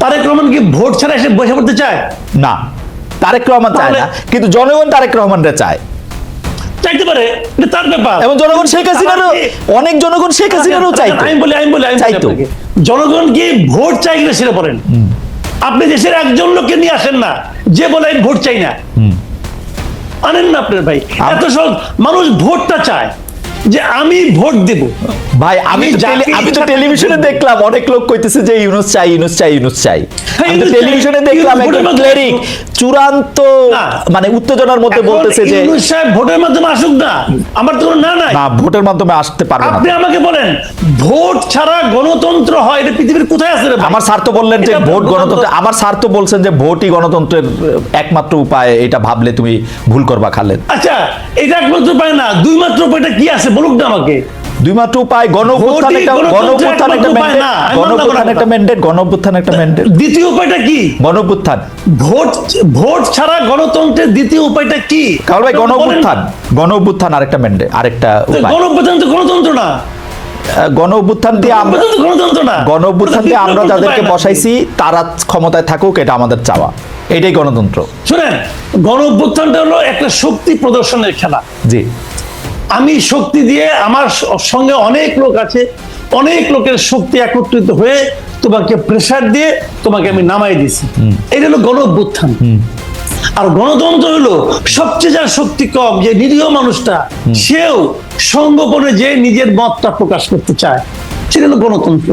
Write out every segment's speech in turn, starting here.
তারেক রহমান কি ভোট ছাড়া এসে বসে পড়তে চায়? না তারেক রহমান চায় না কিন্তু জনগণ তারেক রহমানরা চায়। চাইতে পারে এটা তার ব্যাপার। এবং জনগণ শেখ হাসিনারও অনেক জনগণ শেখ হাসিনারও আচ্ছা, চাইতো। আমি বলি আমি বলি আমি চাইতো। জনগণ কি ভোট চাই কিনা সেটা বলেন। আপনি দেশের একজন লোককে নিয়ে আসেন না যে বলে আমি ভোট চাই না। আনেন না আপনার ভাই। এত সহজ। মানুষ ভোটটা চায়। যে আমি ভোট দেব। ভাই আমি আমি তো আমি তো টেলিভিশনে দেখলাম অনেক লোক কইতেছে যে ইউনুস চাই ইউনুস চাই ইউনুস চাই। হ্যাঁ, আমি তো টেলিভিশনে দেখলাম একজন ক্লেরিক চূড়ান্ত মানে উত্তেজনার মধ্যে বলতেছে যে ইউনূস সাহেব ভোটের মাধ্যমে আসুক না। আমার তো না নাই। না ভোটের মাধ্যমে আসতে পারবে না। আপনি আমাকে বলেন ভোট ছাড়া গণতন্ত্র হয় এটা পৃথিবীর কোথায় আছে? আমার স্যার তো বললেন যে ভোট গণতন্ত্র- গণতন্ত্র আমার স্যার তো বলছেন যে ভোটই গণতন্ত্রের একমাত্র উপায় এটা ভাবলে তুমি ভুল করবা খালেদ। আচ্ছা এটা একমাত্র উপায় না। দুই মাত্র উপায়টা কি আছে বলুক না আমাকে। দুই মাত্র উপায় একটা একটা। একটা ম্যান্ডেট একটা ম্যান্ডেট দ্বিতীয় উপায়টা কি? ভোট ভোট ছাড়া গণতন্ত্রের দ্বিতীয় উপায়টা কি? কারণ ভাই আরেকটা ম্যান্ডেট আরেকটা উপায়। তো গণতন্ত্র না। গণ অভ্যুত্থান দিয়ে আমরা গণ অভ্যুত্থান দিয়ে যাদেরকে বসাইছি তারা ক্ষমতায় থাকুক এটা আমাদের চাওয়া। এটাই গণতন্ত্র। শুনেন গণ অভ্যুত্থানটা হলো একটা শক্তি প্রদর্শনের খেলা। জি। আমি শক্তি দিয়ে আমার সঙ্গে অনেক লোক আছে অনেক লোকের শক্তি একত্রিত হয়ে তোমাকে প্রেশার দিয়ে তোমাকে আমি নামাই দিছি এটা হলো গণ অভ্যুত্থান আর গণতন্ত্র হলো সবচেয়ে যার শক্তি কম যে নিরীহ মানুষটা সেও সঙ্গোপনে যে নিজের মতটা প্রকাশ করতে চায় সেটা হলো গণতন্ত্র।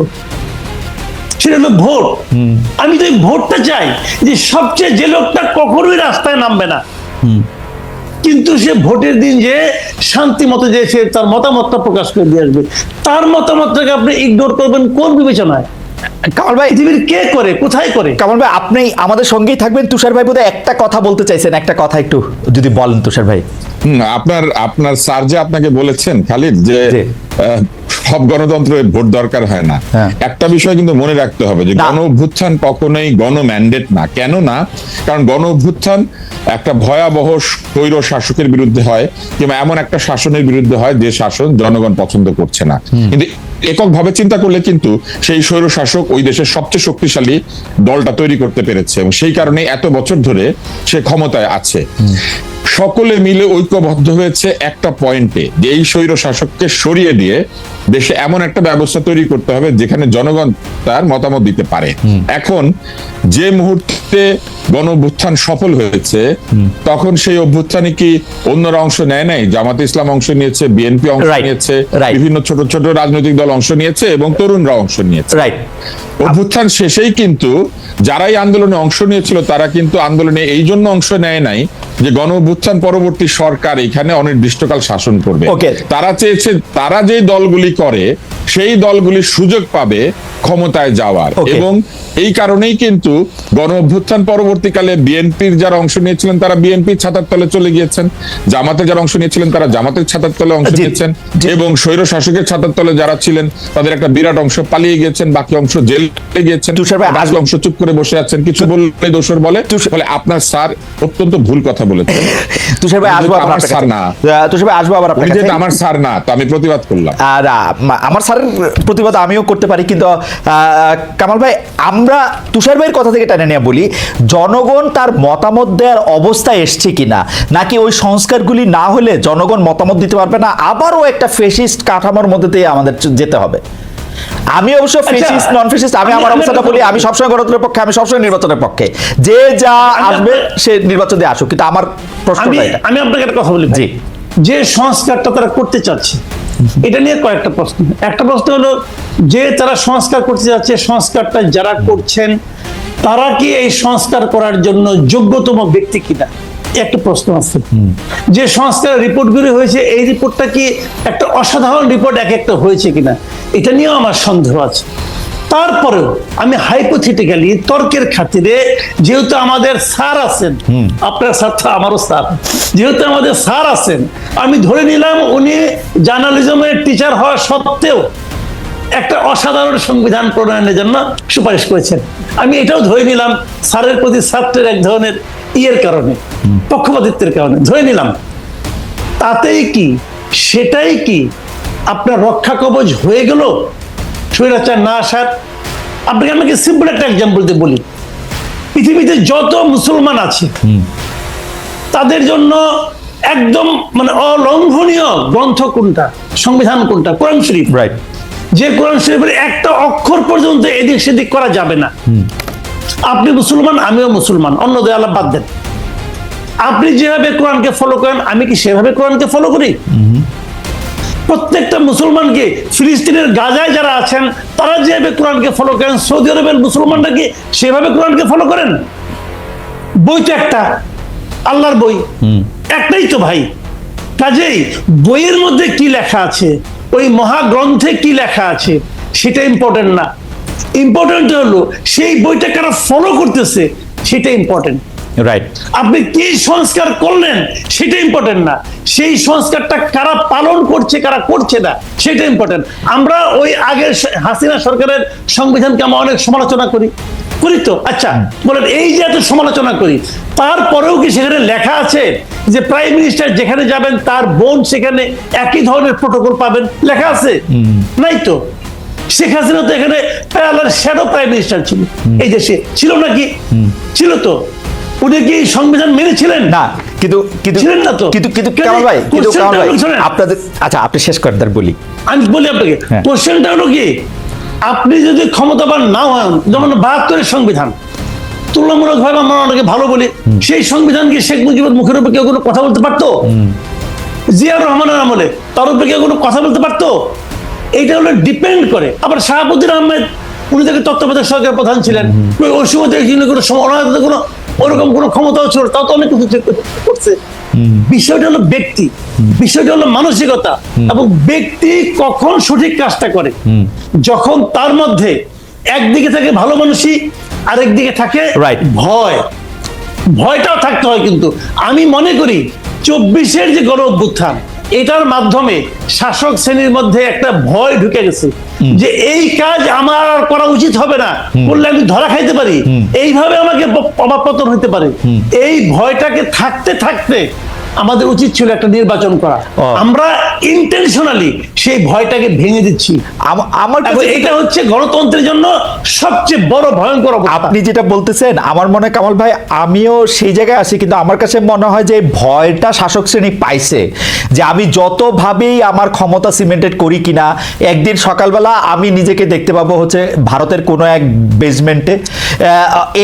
সেটা হলো ভোট। আমি তো ভোটটা চাই যে সবচেয়ে যে লোকটা কখনোই রাস্তায় নামবে না কিন্তু সে ভোটের দিন যে শান্তি মতো যে সে তার মতামতটা প্রকাশ করে দিয়ে আসবে তার মতামতটাকে আপনি ইগনোর করবেন কোন বিবেচনায়? কামাল ভাই পৃথিবীর কে করে কোথায় করে? কামাল ভাই আপনি আমাদের সঙ্গেই থাকবেন। তুষার ভাই বোধহয় একটা কথা বলতে চাইছেন একটা কথা একটু যদি বলেন তুষার ভাই। হুম, আপনার আপনার স্যার যে আপনাকে বলেছেন খালিদ যে সব গণতন্ত্রে ভোট দরকার হয় না। হ্যাঁ। একটা বিষয় কিন্তু মনে রাখতে হবে যে। গণ অভ্যুত্থান কখনোই গণ ম্যান্ডেট না। কেন না? কারণ গণ অভ্যুত্থান একটা ভয়াবহ স্বৈর শাসকের বিরুদ্ধে হয় কিংবা এমন একটা শাসনের বিরুদ্ধে হয় যে শাসন জনগণ পছন্দ করছে না। কিন্তু এককভাবে চিন্তা করলে কিন্তু সেই স্বৈর শাসক ওই দেশের সবচেয়ে শক্তিশালী দলটা তৈরি করতে পেরেছে এবং সেই কারণে এত বছর ধরে সে ক্ষমতায় আছে। সকলে মিলে ঐক্যবদ্ধ হয়েছে একটা পয়েন্টে যে এই স্বৈর শাসককে সরিয়ে দিয়ে দেশে এমন একটা ব্যবস্থা তৈরি করতে হবে যেখানে জনগণ তার মতামত দিতে পারে। এখন যে মুহূর্তে গণ অভ্যুত্থান সফল হয়েছে তখন সেই অভ্যুত্থানে কি অন্যরা অংশ নেয় নাই? জামাতে ইসলাম অংশ নিয়েছে বিএনপি অংশ নিয়েছে বিভিন্ন ছোট ছোট রাজনৈতিক দল অংশ নিয়েছে এবং তরুণরা অংশ নিয়েছে। রাইট অভ্যুত্থান শেষেই কিন্তু যারাই আন্দোলনে অংশ নিয়েছিল তারা কিন্তু আন্দোলনে এই জন্য অংশ নেয় নাই যে গণ অভ্যুত্থান পরবর্তী সরকার এখানে অনির্দিষ্টকাল শাসন করবে। তারা চেয়েছে তারা যে দলগুলি করে সেই দলগুলি সুযোগ পাবে ক্ষমতায় যাওয়ার। এবং এই কারণেই কিন্তু গণ অভ্যুত্থান পরবর্তীকালে বিএনপির যারা অংশ নিয়েছিলেন তারা বিএনপির ছাতার তলে চলে গিয়েছেন। জামাতে যারা অংশ নিয়েছিলেন তারা জামাতের ছাতার তলে অংশ নিয়েছেন। এবং স্বৈর শাসকের ছাতার তলে যারা ছিলেন তাদের একটা বিরাট অংশ পালিয়ে গিয়েছেন বাকি অংশ জেলে গিয়েছেন। অংশ চুপ করে বসে আছেন। কিছু বললে দোষর বলে আপনার স্যার অত্যন্ত ভুল কথা বলেছেন। তুষার ভাই আসব আবার আপনার স্যার কাছে। না। তুষার ভাই আসব আবার আপনার কাছে। আমার স্যার না তো আমি প্রতিবাদ করলাম। আর আমার স্যারের প্রতিবাদ আমিও করতে পারি কিন্তু কামাল ভাই আমরা তুষার ভাইয়ের কথা থেকে টেনে নিয়ে বলি জনগণ তার মতামত দেওয়ার অবস্থায় এসছে কিনা? নাকি ওই সংস্কারগুলি না হলে জনগণ মতামত দিতে পারবে না? আবারও একটা ফেসিস্ট কাঠামোর মধ্যে দিয়ে আমাদের যেতে হবে। আমি অবশ্য ফেসিস্ট নন ফেসিস্ট আমি আমি- আমার অবস্থাটা বলি আমি সবসময় গণতন্ত্রের পক্ষে আমি সবসময় নির্বাচনের পক্ষে। যে যা আসবে সে নির্বাচন দিয়ে আসুক কিন্তু আমার আমি প্রশ্নটা এটা। আমি আপনাকে একটা কথা বলি জি। যে সংস্কারটা তারা করতে চাচ্ছে এটা নিয়ে কয়েকটা প্রশ্ন। একটা প্রশ্ন হলো যে তারা সংস্কার করতে যাচ্ছে সংস্কারটা যারা করছেন তারা কি এই সংস্কার করার জন্য যোগ্যতম ব্যক্তি কিনা? একটা প্রশ্ন আছে। যে সংস্কার রিপোর্টগুলি হয়েছে এই রিপোর্টটা কি একটা অসাধারণ রিপোর্ট এক একটা হয়েছে কিনা? এটা নিয়েও আমার সন্দেহ আছে। তারপরেও আমি হাইপোথেটিক্যালি তর্কের খাতিরে যেহেতু আমাদের স্যার আছেন আপনার স্যার তো আমারও স্যার যেহেতু আমাদের স্যার আছেন আমি ধরে নিলাম উনি জার্নালিজমের টিচার হওয়া সত্ত্বেও একটা অসাধারণ সংবিধান প্রণয়নের জন্য সুপারিশ করেছেন। আমি এটাও ধরে নিলাম স্যারের প্রতি ছাত্রের এক ধরনের ইয়ের কারণে পক্ষপাতিত্বের কারণে ধরে নিলাম। তাতেই কি সেটাই কি আপনার রক্ষা কবচ হয়ে গেল? স্বৈরাচার না আসার। আপনাকে আমাকে সিম্পল একটা এক্সাম্পল দিয়ে বলি। পৃথিবীতে যত মুসলমান আছে তাদের জন্য একদম মানে অলঙ্ঘনীয় গ্রন্থ কোনটা সংবিধান কোনটা? কোরআন শরীফ। রাইট যে কোরআন শরীফের একটা অক্ষর পর্যন্ত এদিক সেদিক করা যাবে না। আপনি মুসলমান আমিও মুসলমান। অন্য দেয়ালা বাদ দেন। আপনি যেভাবে কোরআনকে ফলো করেন আমি কি সেভাবে কোরআনকে ফলো করি? প্রত্যেকটা মুসলমানকে ফিলিস্তিনের গাজায় যারা আছেন তারা যেভাবে কোরআনকে ফলো করেন সৌদি আরবের মুসলমানরা কি সেভাবে কোরআনকে ফলো করেন? বই তো একটা আল্লাহর বই। একটাই তো ভাই। কাজেই বইয়ের মধ্যে কি লেখা আছে ওই মহাগ্রন্থে কি লেখা আছে সেটা ইম্পর্টেন্ট না। ইম্পর্টেন্ট হলো সেই বইটা কারা ফলো করতেছে সেটা ইম্পর্টেন্ট রাইট আপনি কি সংস্কার করলেন সেটা ইম্পর্টেন্ট না। সেই সংস্কারটা কারা পালন করছে কারা করছে না সেটা ইম্পর্টেন্ট আমরা ওই আগের হাসিনা সরকারের সংবিধানকে আমরা অনেক সমালোচনা করি। করি তো? আচ্ছা বলেন এই যে এত সমালোচনা করি তারপরেও কি সেখানে লেখা আছে যে প্রাইম মিনিস্টার যেখানে যাবেন তার বোন সেখানে একই ধরনের প্রোটোকল পাবেন? লেখা আছে? নাই তো? শেখ হাসিনা তো এখানে শ্যাডো প্রাইম মিনিস্টার ছিল। এই দেশে ছিল নাকি? ছিল তো। উনি কি সংবিধান মেনেছিলেন? না কিন্তু কিন্তু ছিলেন না তো? কিন্তু কিন্তু কামাল ভাই? কিন্তু কামাল ভাই? আপনাদের আচ্ছা আপনি শেষ করেন তার বলি। আমি বলি আপনাকে হ্যাঁ। কোশ্চেনটা হলো কি? আপনি যদি ক্ষমতাবান না হন যেমন বাহাত্তরের সংবিধান তুলনামূলক ভাবে আমরা অনেকে ভালো বলি সেই সংবিধান কি শেখ মুজিবের মুখের উপর কেউ কোনো কথা বলতে পারতো? জিয়াউর রহমানের আমলে তার উপরে কেউ কোনো কথা বলতে পারতো? এইটা হলো ডিপেন্ড করে। আবার শাহাবুদ্দিন আহমেদ উনি থেকে তত্ত্বাবধায়ক সরকারের প্রধান ছিলেন। ওই সময় থেকে কোনো সম- ওনার হাতে কোনো ওরকম কোনো ক্ষমতাও ছিল তাও তো অনেক কিছু করছে। বিষয়টা হলো ব্যক্তি। বিষয়টা হলো মানসিকতা এবং ব্যক্তি কখন সঠিক কাজটা করে। যখন তার মধ্যে একদিকে থাকে ভালো মানুষই আরেকদিকে থাকে. ভয়। ভয়টাও থাকতে হয় কিন্তু। আমি মনে করি চব্বিশের যে গণ অভ্যুত্থান এটার মাধ্যমে শাসক শ্রেণির মধ্যে একটা ভয় ঢুকে গেছে যে এই কাজ আমার আর করা উচিত হবে না। করলে আমি ধরা খাইতে পারি। এইভাবে আমাকে অবাপতন হতে পারে। এই ভয়টাকে থাকতে থাকতে আমাদের উচিত ছিল একটা নির্বাচন করা। আমরা ইন্টেনশনালি সেই ভয়টাকে ভেঙে দিচ্ছি। আমার এটা হচ্ছে গণতন্ত্রের জন্য সবচেয়ে বড় ভয়ঙ্কর আপনি যেটা বলতেছেন আমার মনে কামাল ভাই আমিও সেই জায়গায় আছি কিন্তু আমার কাছে মনে হয় যে ভয়টা শাসক শ্রেণি পাইছে যে আমি যতভাবেই আমার ক্ষমতা সিমেন্টেড করি কিনা একদিন সকালবেলা আমি নিজেকে দেখতে পাবো হচ্ছে ভারতের কোনো এক বেসমেন্টে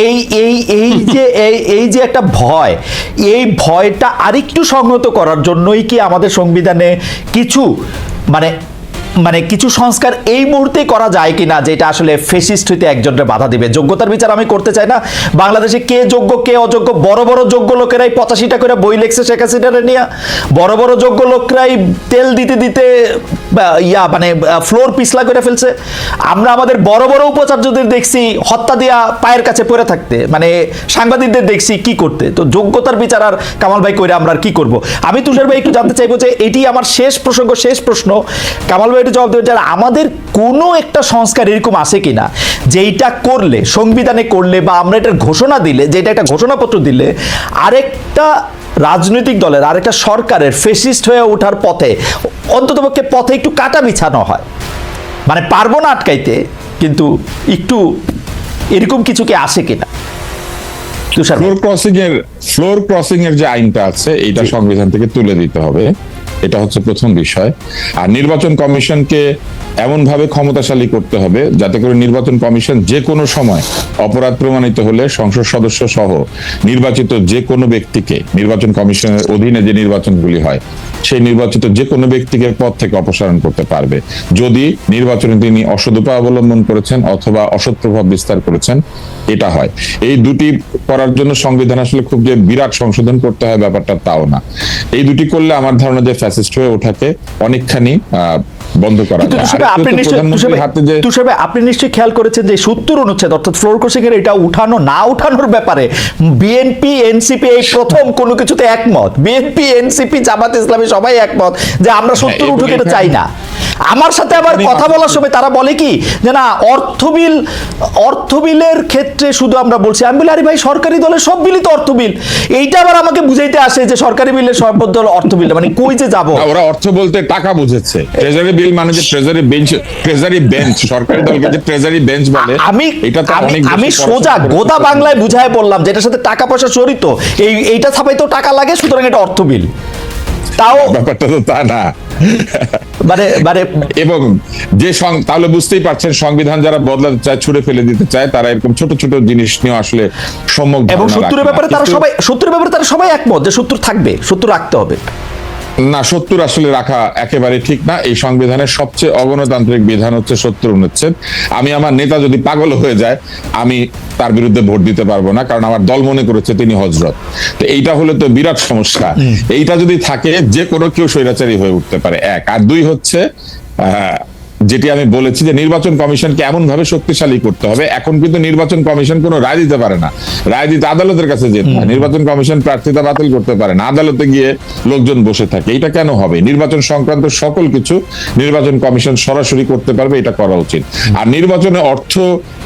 এই এই এই যে এই এই যে একটা ভয় এই ভয়টা আরেকটু সংহত করার জন্যই কি আমাদের সংবিধানে কিছু মানে মানে কিছু সংস্কার এই মুহূর্তে করা যায় কিনা, যেটা আসলে ফেসিস্ট হইতে একজনের বাধা দিবে। যোগ্যতার বিচার আমি করতে চাই না। বাংলাদেশে কে যোগ্য, কে অযোগ্য, বড় বড় যোগ্য লোকেরাই পঁচাশিটা করে বই লেখছে শেখ হাসিনারে নিয়ে। বড় বড় যোগ্য লোকরাই তেল দিতে দিতে ইয়া মানে ফ্লোর পিছলা করে ফেলছে। আমরা আমাদের বড় বড় উপাচার্যদের দেখছি হত্যা দিয়া পায়ের কাছে পড়ে থাকতে। মানে সাংবাদিকদের দেখছি কি করতে। তো যোগ্যতার বিচার আর কামাল ভাই কইরা আমরা আর কি করব? আমি তুষার ভাই একটু জানতে চাইব যে এটি আমার শেষ প্রসঙ্গ, শেষ প্রশ্ন। কামাল ভাই একটু জবাব দেবেন যে আমাদের কোনো একটা সংস্কার এরকম আছে কিনা? যেইটা করলে সংবিধানে করলে বা আমরা এটার ঘোষণা দিলে যেটা একটা ঘোষণাপত্র দিলে আরেকটা রাজনৈতিক দলের আরেকটা সরকারের ফেসিস্ট হয়ে ওঠার পথে অন্ততপক্ষে পথে একটু কাটা বিছানো হয়। মানে পারব না আটকাইতে কিন্তু একটু এরকম কিছু কি আসে কিনা। ফ্লোর ক্রসিং এর ফ্লোর ক্রসিং এর যে আইনটা আছে এটা সংবিধান থেকে তুলে দিতে হবে। এটা হচ্ছে প্রথম বিষয়। আর নির্বাচন কমিশনকে এমন ভাবে ক্ষমতাশালী করতে হবে যাতে করে নির্বাচন কমিশন যে কোনো সময় অপরাধ প্রমাণিত হলে সংসদ সদস্য সহ নির্বাচিত যে কোনো ব্যক্তিকে, নির্বাচন কমিশনের অধীনে যে নির্বাচনগুলি হয়, সেই নির্বাচিত যে কোনো ব্যক্তিকে পদ থেকে অপসারণ করতে পারবে। যদি নির্বাচনে তিনি অসৎ উপায় অবলম্বন করেছেন অথবা অসৎ প্রভাব বিস্তার করেছেন, এটা হয়। এই দুটি করার জন্য সংবিধান আসলে খুব যে বিরাট সংশোধন করতে হয় ব্যাপারটা তাও না। এই দুটি করলে আমার ধারণা যে ফ্যাসিস্ট হয়ে ওঠাকে অনেকখানি বন্ধ করা আপনি নিশ্চয়ই খেয়াল করেছেন যে সত্তর অনুচ্ছেদ অর্থাৎ ফ্লোর ক্রসিং এর এটা উঠানো না উঠানোর ব্যাপারে বিএনপি এনসিপি এই প্রথম কোনো কিছুতে একমত। বিএনপি এনসিপি জামাত ইসলামী সবাই একমত যে আমরা সত্তর এবং উঠুক এটা চাই না। আমার সাথে আবার কথা বলার সময় তারা বলে কি যে না অর্থ বিল অর্থ ক্ষেত্রে শুধু আমরা বলছি আমি বলি আরে ভাই সরকারি দলের সব বিলই তো অর্থ বিল এইটা আবার আমাকে বুঝাইতে আসে যে সরকারি বিলের সব দল অর্থ বিল মানে কই যে যাব? ওরা অর্থ বলতে টাকা বুঝেছে। ট্রেজারি বিল মানে যে ট্রেজারি বেঞ্চ ট্রেজারি বেঞ্চ সরকারি দলকে যে ট্রেজারি বেঞ্চ বলে আমি এটা তো আমি- অনেক আমি সোজা গোদা বাংলায় বুঝায় বললাম যেটার সাথে টাকা পয়সা জড়িত। এই এইটা ছাপাইতেও টাকা লাগে সুতরাং এটা অর্থ বিল তাও ব্যাপারটা তো তা না। মানে মানে এবং যে সং- তাহলে বুঝতেই পারছেন সংবিধান যারা বদলাতে চায় ছুড়ে ফেলে দিতে চায় তারা এরকম ছোট ছোট জিনিস নিয়ে আসলে সম্যক এবং না। ব্যাপারে তারা সবাই সত্যের ব্যাপারে তারা সবাই একমত যে সত্য থাকবে সত্য রাখতে হবে না সত্তর আসলে রাখা একেবারে ঠিক না। এই সংবিধানের সবচেয়ে অগণতান্ত্রিক বিধান হচ্ছে সত্তর অনুচ্ছেদ। আমি আমার নেতা যদি পাগল হয়ে যায় আমি তার বিরুদ্ধে ভোট দিতে পারব না কারণ আমার দল মনে করেছে তিনি হজরত। তো এইটা হলে তো বিরাট সমস্যা। এইটা যদি থাকে যে কোনো কেউ স্বৈরাচারী হয়ে উঠতে পারে। এক। আর দুই হচ্ছে আহ, যেটি আমি বলেছি যে নির্বাচন কমিশনকে এমন ভাবে শক্তিশালী করতে হবে। এখন কিন্তু নির্বাচন কমিশন কোনো রায় দিতে পারে না। রায় দিতে আদালতের কাছে যেতে হয়। নির্বাচন কমিশন প্রার্থিতা বাতিল করতে পারে না। আদালতে গিয়ে লোকজন বসে থাকে। এটা কেন হবে? নির্বাচন সংক্রান্ত সকল কিছু নির্বাচন কমিশন সরাসরি করতে পারবে এটা করা উচিত। আর নির্বাচনে অর্থ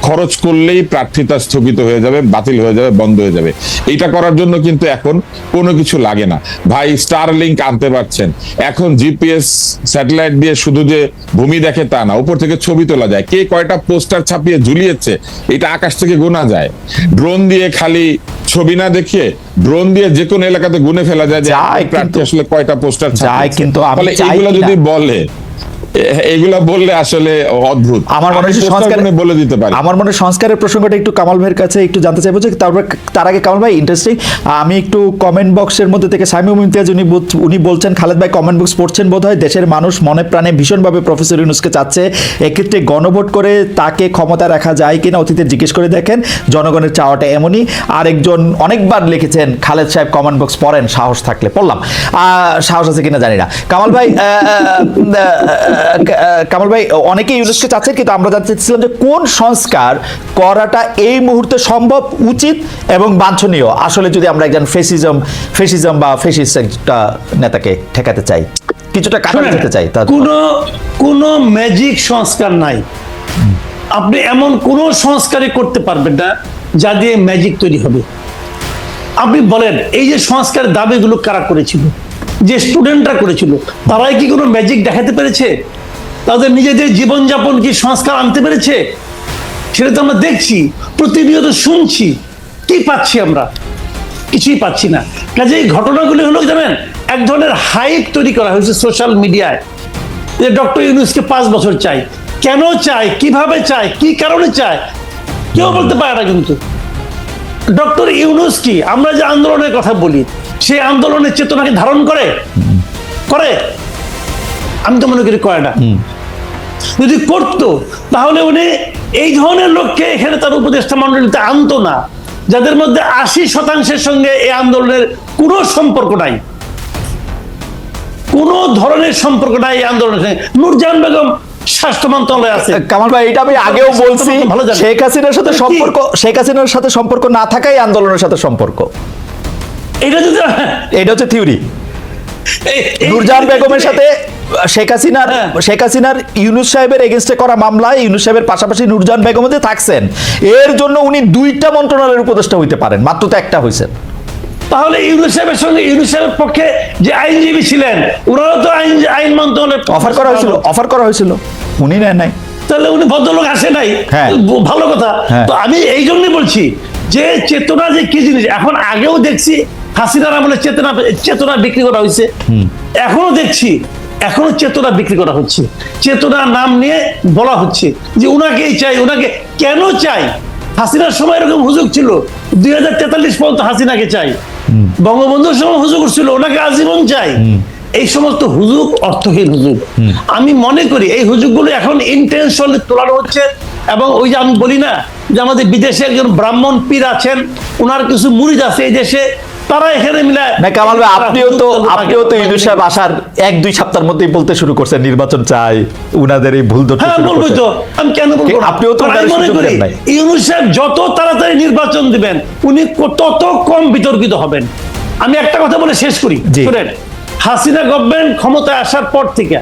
খরচ করলেই প্রার্থিতা স্থগিত হয়ে যাবে বাতিল হয়ে যাবে বন্ধ হয়ে যাবে। এটা করার জন্য কিন্তু এখন কোনো কিছু লাগে না। ভাই স্টার লিঙ্ক আনতে পারছেন। এখন জিপিএস স্যাটেলাইট দিয়ে শুধু যে ভূমি দেখে তা না উপর থেকে ছবি তোলা যায়। কে কয়টা পোস্টার ছাপিয়ে ঝুলিয়েছে এটা আকাশ থেকে গোনা যায়। ড্রোন দিয়ে খালি ছবি না দেখিয়ে ড্রোন দিয়ে যে কোনো এলাকাতে গুনে ফেলা যায় যে প্রার্থী আসলে কয়টা পোস্টার যায় কিন্তু এগুলো যদি বলে এগুলা বললে আসলে অদ্ভুত। আমার মনে হয় সংস্কার বলে দিতে পারি। আমার মনে সংস্কারের প্রসঙ্গটা একটু কামাল ভাইয়ের কাছে একটু জানতে চাইব যে তারপর তার আগে কামাল ভাই ইন্টারেস্টিং আমি একটু কমেন্ট বক্সের মধ্যে থেকে সাইমুম ইমতিয়াজ উনি উনি বলছেন খালেদ ভাই কমেন্ট বক্স পড়ছেন বোধ হয় দেশের মানুষ মনে প্রাণে ভীষণভাবে প্রফেসর ইউনুসকে চাচ্ছে। এক্ষেত্রে গণভোট করে তাকে ক্ষমতা রাখা যায় কিনা অতীতে জিজ্ঞেস করে দেখেন জনগণের চাওয়াটা এমনই। আরেকজন অনেকবার লিখেছেন খালেদ সাহেব কমেন্ট বক্স পড়েন সাহস থাকলে পড়লাম। সাহস আছে কিনা জানি না। কামাল ভাই কামাল ভাই অনেকে ইউনেস্কো চাচ্ছেন কিন্তু আমরা জানতে চাচ্ছিলাম যে কোন সংস্কার করাটা এই মুহূর্তে সম্ভব উচিত এবং বাঞ্ছনীয়? আসলে যদি আমরা একজন ফেসিজম ফেসিজম বা ফেসিস্ট একটা নেতাকে ঠেকাতে চাই কিছুটা কাটাতে শোনেন, যেতে চাই তা কোনো কোনো ম্যাজিক সংস্কার নাই। আপনি এমন কোনো সংস্কারই করতে পারবেন না যা দিয়ে ম্যাজিক তৈরি হবে। আপনি বলেন এই যে সংস্কার দাবিগুলো কারা করেছিল? যে স্টুডেন্টরা করেছিল তারাই কি কোনো ম্যাজিক দেখাতে পেরেছে? তাদের নিজেদের জীবনযাপন কি সংস্কার আনতে পেরেছে, সেটা তো আমরা দেখছি, প্রতিনিয়ত শুনছি, কি পাচ্ছি আমরা? কিছুই পাচ্ছি না। কাজে এই ঘটনাগুলি হলো জানেন, এক ধরনের হাইপ তৈরি করা হয়েছে সোশ্যাল মিডিয়ায় যে ডক্টর ইউনুসকে পাঁচ বছর চাই। কেন চাই? কীভাবে চাই? কি কারণে চাই? কেউ বলতে পারে না কিন্তু। ডক্টর ইউনুস কি? আমরা যে আন্দোলনের কথা বলি, সেই আন্দোলনের চেতনাকে ধারণ করে? করে? আমি তো মনে করি করে না। যদি করতো তাহলে উনি এই ধরনের লোককে এখানে তার উপদেষ্টা মন্ডলীতে আনতো না যাদের মধ্যে আশি শতাংশের সঙ্গে এই আন্দোলনের কোনো সম্পর্ক নাই। কোনো ধরনের সম্পর্ক নাই এই আন্দোলনের সঙ্গে। নূরজাহান বেগম স্বাস্থ্য মন্ত্রণালয়ে আছে কামাল ভাই এটা আমি আগেও বলছি ভালো শেখ হাসিনার সাথে সম্পর্ক শেখ হাসিনার সাথে সম্পর্ক না থাকাই আন্দোলনের সাথে সম্পর্ক। এটা যদি এটা হচ্ছে থিওরি। নূরজাহান বেগমের সাথে শেখ হাসিনার হ্যাঁ। শেখ হাসিনার ইউনুস সাহেবের এগেনস্টে করা মামলায় ইউনুস সাহেবের পাশাপাশি নূরজাহান বেগম যে থাকছেন এর জন্য উনি দুইটা মন্ত্রণালয়ের উপদেষ্টা হইতে পারেন মাত্র তো একটা হয়েছেন তাহলে সঙ্গে পক্ষে যে আইনজীবী ছিলেন ওনারাও তো আইন আইন অফার করা হয়েছিল অফার করা হয়েছিল উনি নেন নাই তাহলে উনি ভদ্রলোক আসে নাই হ্যাঁ। ভালো কথা হ্যাঁ। তো আমি এই জন্যই বলছি যে চেতনা যে কি জিনিস এখন আগেও দেখছি হাসিনার আমলে চেতনা চেতনা বিক্রি করা হয়েছে। এখনও দেখছি এখনও চেতনা বিক্রি করা হচ্ছে। চেতনা নাম নিয়ে বলা হচ্ছে যে উনাকেই চাই উনাকে কেন চাই? হাসিনার সময় এরকম হুজুগ ছিল দুই হাজার তেতাল্লিশ পর্যন্ত হাসিনাকে চাই। বঙ্গবন্ধুর সময় হুজুগ ছিল ওনাকে আজীবন চাই। এই সমস্ত হুজুগ অর্থহীন হুজুগ। আমি মনে করি এই হুজুগগুলো এখন ইন্টেনশনালি তোলানো হচ্ছে এবং ওই যে আমি বলি না যে আমাদের বিদেশে একজন ব্রাহ্মণ পীর আছেন ওনার কিছু মুরিদ আছে এই দেশে তারা এখানে মিলায় না কামাল ভাই আপনিও তো আপনিও তো সাহেব আসার এক দুই সপ্তাহের মধ্যেই বলতে শুরু করছেন নির্বাচন চাই উনাদের এই ভুল ধরতে হ্যাঁ তো। আমি কেন বলব আপনিও তো মনে করি সাহেব যত তাড়াতাড়ি নির্বাচন দিবেন উনি তত কম বিতর্কিত হবেন। আমি একটা কথা বলে শেষ করি। শুনেন হাসিনা গভর্নমেন্ট ক্ষমতায় আসার পর থেকে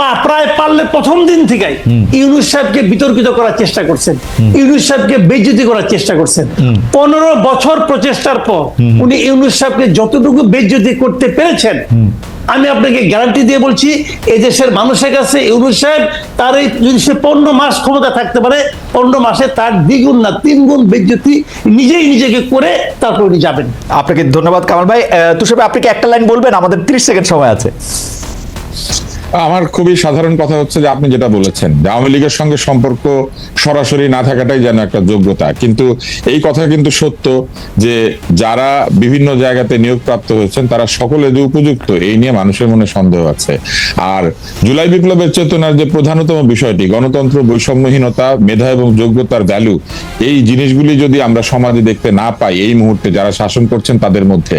পা- প্রায় পারলে প্রথম দিন থেকে ইউনুস সাহেবকে বিতর্কিত করার চেষ্টা করছেন। ইউনুস সাহেবকে বেজ্জতি করার চেষ্টা করছেন। পনেরো বছর প্রচেষ্টার পর উনি ইউনুস সাহেবকে যতটুকু বেজ্জতি করতে পেরেছেন আমি আপনাকে গ্যারান্টি দিয়ে বলছি এই দেশের মানুষের কাছে ইউনুস সাহেব তার এই যদি সে পনেরো মাস ক্ষমতা থাকতে পারে পনেরো মাসে তার দ্বিগুণ না তিনগুণ বেজ্জতি নিজেই নিজেকে করে তারপর উনি যাবেন। আপনাকে ধন্যবাদ কামাল ভাই। তুষার ভাই আপনি একটা লাইন বলবেন? আমাদের 30 সেকেন্ড সময় আছে। আমার খুবই সাধারণ কথা হচ্ছে যে আপনি যেটা বলেছেন, যে আওয়ামী লীগের সঙ্গে সম্পর্ক সরাসরি না থাকাটাই যেন একটা যোগ্যতা। কিন্তু এই কথা কিন্তু সত্য যে যারা বিভিন্ন জায়গাতে নিয়োগপ্রাপ্ত হয়েছেন, তারা সকলে যে উপযুক্ত এই নিয়ে মানুষের মনে সন্দেহ আছে। আর জুলাই বিপ্লবের চেতনার যে প্রধানতম বিষয়টি, গণতন্ত্র বৈষম্যহীনতা, মেধা এবং যোগ্যতার ভ্যালু এই জিনিসগুলি যদি আমরা সমাজে দেখতে না পাই এই মুহূর্তে যারা শাসন করছেন তাদের মধ্যে,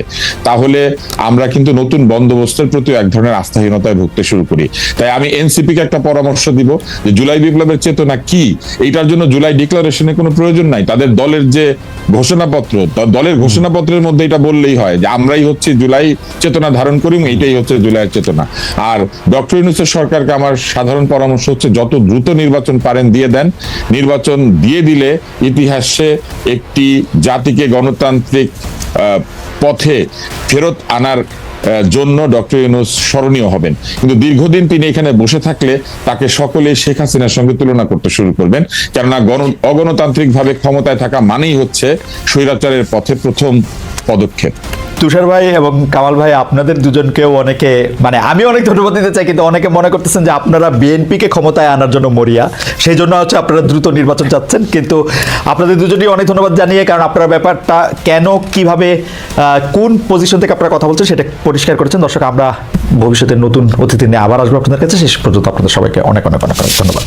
তাহলে আমরা কিন্তু নতুন বন্দোবস্তের প্রতি এক ধরনের আস্থাহীনতায় ভুগতে শুরু করি। তাই আমি এনসিপি কে একটা পরামর্শ দিব যে জুলাই বিপ্লবের চেতনা কি? এইটার জন্য জুলাই ডিক্লারেশনের কোনো প্রয়োজন নাই। তাদের দলের যে ঘোষণাপত্র দলের ঘোষণাপত্রের মধ্যে এটা বললেই হয় যে আমরাই হচ্ছে জুলাই চেতনা ধারণ করি এইটাই হচ্ছে জুলাইয়ের চেতনা। আর ডক্টর ইউনুসের সরকারকে আমার সাধারণ পরামর্শ হচ্ছে যত দ্রুত নির্বাচন পারেন দিয়ে দেন। নির্বাচন দিয়ে দিলে ইতিহাসে একটি জাতিকে গণতান্ত্রিক পথে ফেরত আনার জন্য ডক্টর ইউনুস স্মরণীয় হবেন। কিন্তু দীর্ঘদিন তিনি এখানে বসে থাকলে তাকে সকলেই শেখ হাসিনার সঙ্গে তুলনা করতে শুরু করবেন। কেননা গণ অগণতান্ত্রিক ভাবে ক্ষমতায় থাকা মানেই হচ্ছে স্বৈরাচারের পথে প্রথম পদক্ষেপ। তুষার ভাই এবং কামাল ভাই, আপনাদের দুজনকেও অনেকে মানে আমি অনেক ধন্যবাদ দিতে চাই, কিন্তু অনেকে মনে করতেছেন যে আপনারা বিএনপিকে ক্ষমতায় আনার জন্য মরিয়া। সেই জন্য হচ্ছে আপনারা দ্রুত নির্বাচন চাচ্ছেন। কিন্তু আপনাদের দুজনই অনেক ধন্যবাদ জানিয়ে, কারণ আপনারা ব্যাপারটা কেন, কীভাবে কোন পজিশন থেকে আপনারা কথা বলছেন সেটা পরিষ্কার করেছেন। দর্শক, আমরা ভবিষ্যতে নতুন অতিথি নিয়ে আবার আসব আপনাদের কাছে। শেষ পর্যন্ত আপনাদের সবাইকে অনেক অনেক অনেক অনেক ধন্যবাদ।